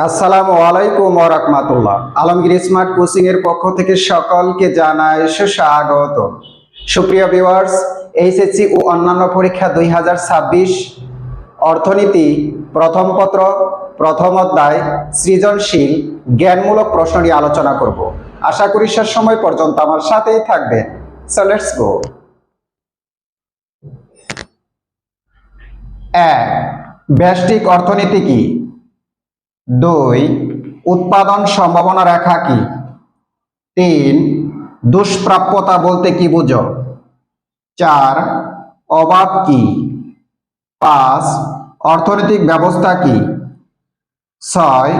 আসসালামু আলাইকুম রাহমাতুল্লাহ। আলমগীর স্মার্ট কোচিং এর পক্ষ থেকে সকলকে জানাই সুস্বাগত। সুপ্রিয় ভিউয়ার্স, এইচএসসি ও অন্যান্য পরীক্ষা দুই হাজার ছাব্বিশ অর্থনীতি প্রথম পত্র, প্রথম অধ্যায়, সৃজনশীল, জ্ঞানমূলক প্রশ্ন নিয়ে আলোচনা করব। আশা করি শেষ সময় পর্যন্ত আমার সাথেই থাকবে সো লেটস গো এক, ব্যষ্টিক অর্থনীতি কি? দুই, উৎপাদন সম্ভাবনা রেখা কি? তিন, দুষ্প্রাপ্যতা বলতে কি বুঝো? চার, অভাব কি? পাঁচ, অর্থনৈতিক ব্যবস্থা কি? ছয়,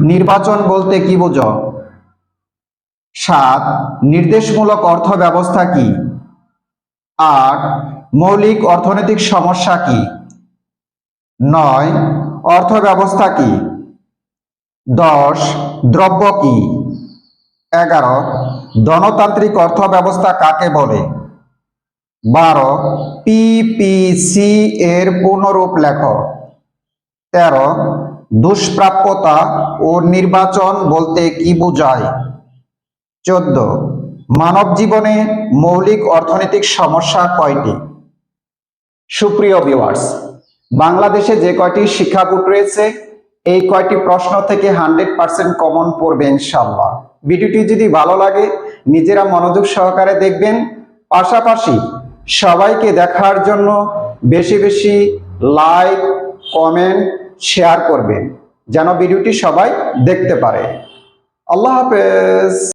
নির্বাচন বলতে কি বুঝো? সাত, নির্দেশমূলক অর্থ ব্যবস্থা কি? আট, মৌলিক অর্থনৈতিক সমস্যা কি? নয়, অর্থ ব্যবস্থা কি? দশ, দ্রব্য কি? এগারো, গণতান্ত্রিক অর্থ ব্যবস্থা কাকে বলে? বারো পিপিসি এর পূর্ণরূপ লেখ। তেরো, দুষ্প্রাপ্যতা ও নির্বাচন বলতে কি বোঝায়? চোদ্দ, মানব জীবনে মৌলিক অর্থনৈতিক সমস্যা কয়টি? সুপ্রিয় ভিউয়ার্স বাংলাদেশে যে কয়টি শিক্ষা রয়েছে? এই কয়টি প্রশ্ন থেকে হান্ড্রেড পার্সেন্ট কমন পড়বে ইনশাল্লাহ ভিডিওটি যদি ভালো লাগে, নিজেরা মনোযোগ সহকারে দেখবেন। পাশাপাশি সবাইকে দেখার জন্য বেশি বেশি লাইক, কমেন্ট, শেয়ার করবেন, যেন ভিডিওটি সবাই দেখতে পারে। আল্লাহ হাফেজ।